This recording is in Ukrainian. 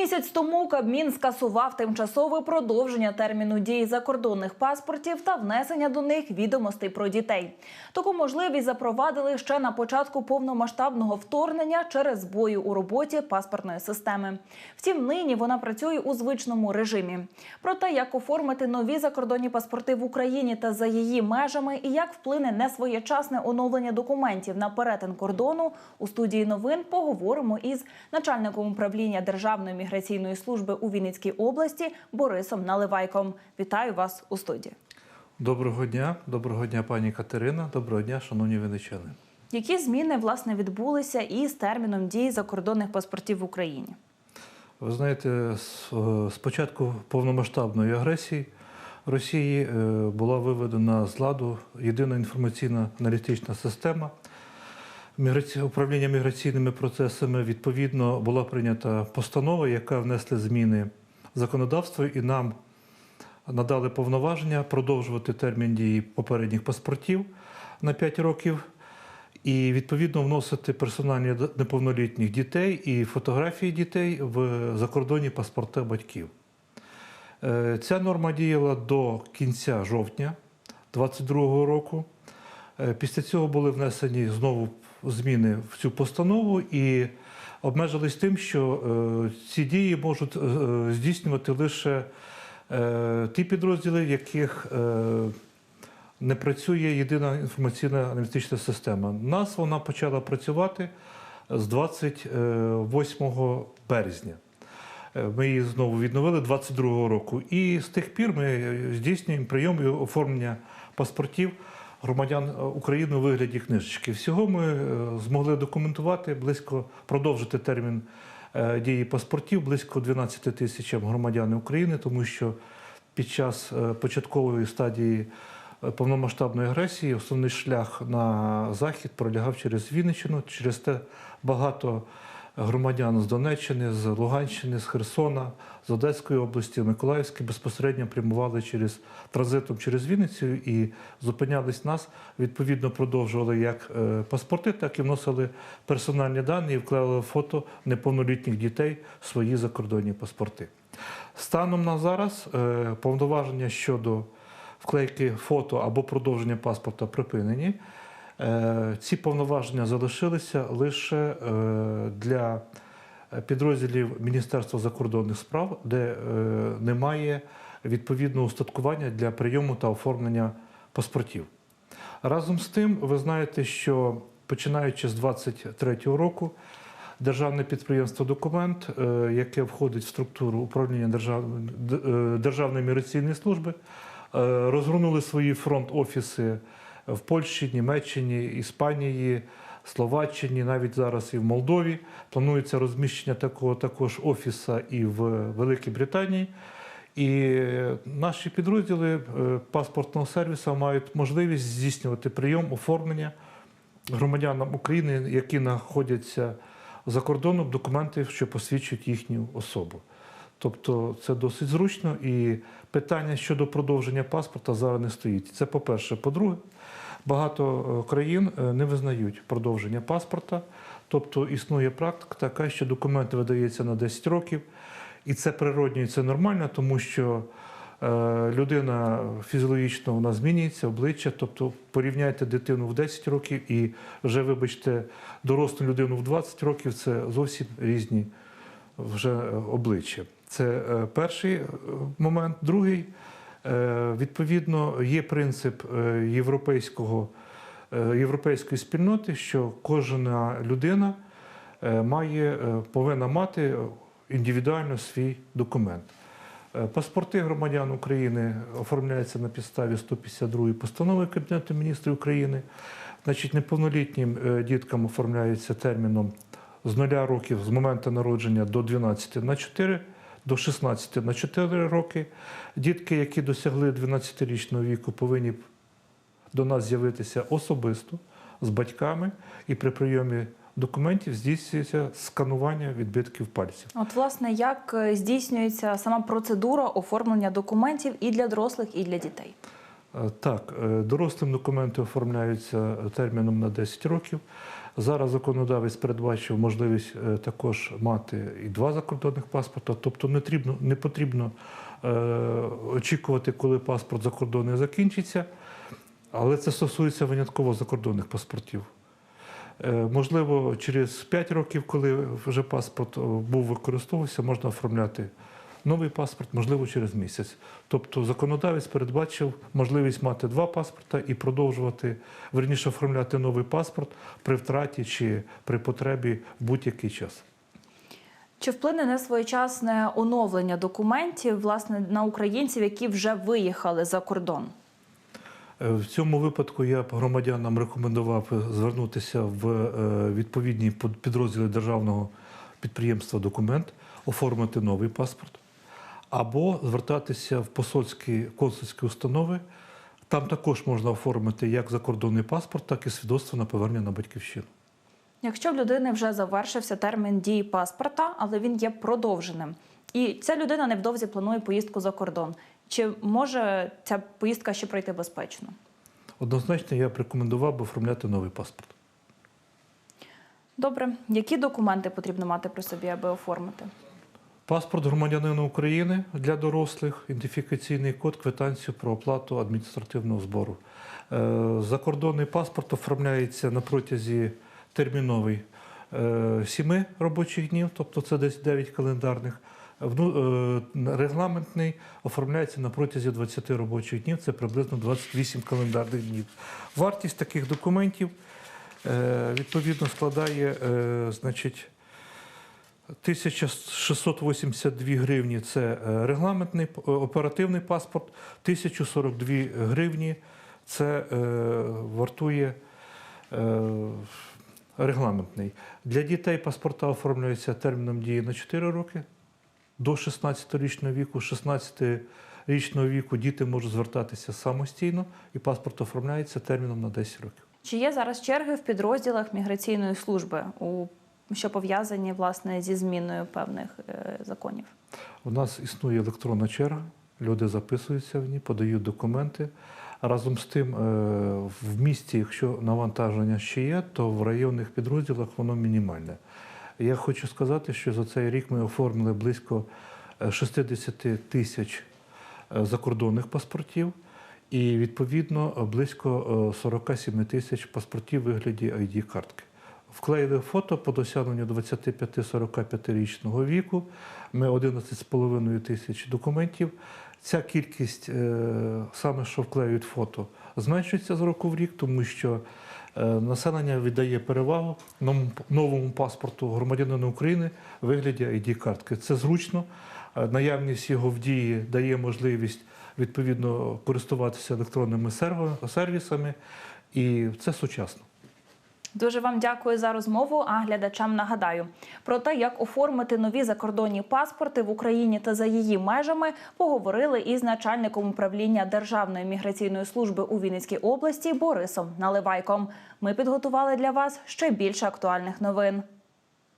Місяць тому Кабмін скасував тимчасове продовження терміну дії закордонних паспортів та внесення до них відомостей про дітей. Таку можливість запровадили ще на початку повномасштабного вторгнення через збої у роботі паспортної системи. Втім, нині вона працює у звичному режимі. Про те, як оформити нові закордонні паспорти в Україні та за її межами, і як вплине несвоєчасне оновлення документів на перетин кордону, у студії новин поговоримо із начальником управління Державної міграційної служби у Вінницькій області Борисом Наливайком. Вітаю вас у студії. Доброго дня, доброго дня, пані Катерина. Доброго дня, шановні виничани. Які зміни власне відбулися із терміном дії закордонних паспортів в Україні? Ви знаєте, з початку повномасштабної агресії Росії е, була виведена з ладу єдина інформаційна аналітична система управління міграційними процесами. Відповідно, була прийнята постанова, яка внесли зміни в законодавство і нам надали повноваження продовжувати термін дії попередніх паспортів на 5 років. І відповідно вносити персональні неповнолітніх дітей і фотографії дітей в закордонні паспорти батьків. Е, Ця норма діяла до кінця жовтня 2022 року. Е, Після цього були внесені знову зміни в цю постанову і обмежились тим, що е, ці дії можуть е, здійснювати лише е, ті підрозділи, в яких не працює єдина інформаційна аналітична система. Нас вона почала працювати з 28 березня. Ми її знову відновили 22 року. І з тих пір ми здійснюємо прийом і оформлення паспортів громадян е, України у вигляді книжечки. Всього ми е, змогли документувати близько продовжити термін е, дії паспортів близько 12 тисячам громадян України, тому що під час початкової стадії повномасштабної агресії основний шлях на захід пролягав через Вінниччину. Через те багато громадян з Донеччини, з Луганщини, з Херсона, з Одеської області, Миколаївської безпосередньо прямували через транзитом через Вінницю і зупинялись нас. Відповідно, продовжували як е, паспорти, так і вносили персональні дані і вклеїли фото неповнолітніх дітей в свої закордонні паспорти. Станом на зараз е, повноваження щодо вклейки фото або продовження паспорта припинені. Е, Ці повноваження залишилися лише е, для підрозділів Міністерства закордонних справ, де е, немає відповідного устаткування для прийому та оформлення паспортів. Разом з тим, ви знаєте, що починаючи з 2023 року, державне підприємство Документ, яке входить в структуру управління Державної міграційної служби, розгорнули свої фронт-офіси в Польщі, Німеччині, Іспанії, Словаччині, навіть зараз і в Молдові. Планується розміщення такого також офіса і в Великій Британії. І наші підрозділи е, паспортного сервісу мають можливість здійснювати прийом оформлення громадянам України, які знаходяться за кордоном, документів, що посвідчують їхню особу. Тобто це досить зручно і питання щодо продовження паспорта зараз не стоїть. Це по-перше. По-друге, багато е, країн е, не визнають продовження паспорта. Тобто існує практика така, що документ видається на 10 років, і це природньо, і це нормально, тому що е, людина фізіологічно вона змінюється, обличчя. Тобто порівняйте дитину в 10 років і вже, вибачте, дорослу людину в 20 років це зовсім різні вже обличчя. Це перший момент. Другий, відповідно, є принцип е, європейського, е, європейської спільноти, що кожна людина е, має, е, повинна мати індивідуально свій документ. Е, Паспорти громадян України оформляються на підставі 152 постанови Кабінету міністрів України. Значить, неповнолітнім е, діткам оформляється терміном з 0 років з моменту народження до 12 на 4, до 16 на 4 роки. Дітки, які досягли 12-річного віку, повинні до нас з'явитися особисто з батьками, і при прийомі документів здійснюється сканування відбитків пальців. От, власне, як е, здійснюється сама процедура оформлення документів і для дорослих, і для дітей? Е, Так, е, дорослим документи оформляються терміном на 10 років. Зараз законодавець передбачив можливість е, також мати і два закордонних паспорта, тобто не потрібно, не потрібно е, очікувати, коли паспорт закордонний закінчиться, але це стосується винятково закордонних паспортів. Е, Можливо, через 5 років, коли вже паспорт був використовувався, можна оформляти новий паспорт, можливо, через місяць. Тобто законодавець передбачив можливість мати два паспорта і продовжувати, верніше оформляти новий паспорт при втраті чи при потребі в будь-який час. Чи вплине несвоєчасне оновлення документів власне на українців, які вже виїхали за кордон? Е, В цьому випадку я б громадянам рекомендував звернутися в е, відповідні підрозділи державного підприємства документ, оформити новий паспорт, або звертатися в посольські консульські установи. Там також можна оформити як закордонний паспорт, так і свідоцтво на повернення на батьківщину. Якщо в людини вже завершився термін дії паспорта, але він є продовженим, і ця людина невдовзі планує поїздку за кордон, чи може ця поїздка ще пройти безпечно? Однозначно, я б рекомендував би оформляти новий паспорт. Добре, які документи потрібно мати при собі, аби оформити? Паспорт громадянина України для дорослих, ідентифікаційний код, квитанцію про оплату адміністративного збору. Е, Закордонний паспорт оформляється на протязі терміновий 7 робочих днів, тобто це десь 9 календарних. Е, Регламентний оформляється на протязі 20 робочих днів, це приблизно 28 календарних днів. Вартість таких документів е, відповідно складає е, значить, 1682 гривні це е, регламентний е, оперативний паспорт, 1042 гривні це е, вартує регламентний. Для дітей паспорта оформлюються терміном дії на 4 роки до 16-річного віку. 16-річного віку діти можуть звертатися самостійно, і паспорт оформляється терміном на 10 років. Чи є зараз черги в підрозділах міграційної служби, у що пов'язані власне зі зміною певних е, законів? У нас існує електронна черга, люди записуються в ній, подають документи. Разом з тим, е, в місті, якщо навантаження ще є, то в районних підрозділах воно мінімальне. Я хочу сказати, що за цей рік ми оформили близько е, 60 тисяч е, закордонних паспортів і відповідно близько е, 47 тисяч паспортів вигляді ID-картки. Вклеїли фото по досягненню 25-45-річного віку. Ми 11,5 тисяч документів. Ця кількість, е, саме що вклеюють фото, зменшується з року в рік, тому що е, населення віддає перевагу новому, паспорту громадянина України в вигляді ID-картки. Це зручно. Е, Наявність його в дії дає можливість відповідно користуватися електронними сервісами, і це сучасно. Дуже вам дякую за розмову. А глядачам нагадаю про те, як оформити нові закордонні паспорти в Україні та за її межами, поговорили із начальником управління Державної міграційної служби у Вінницькій області Борисом Наливайком. Ми підготували для вас ще більше актуальних новин.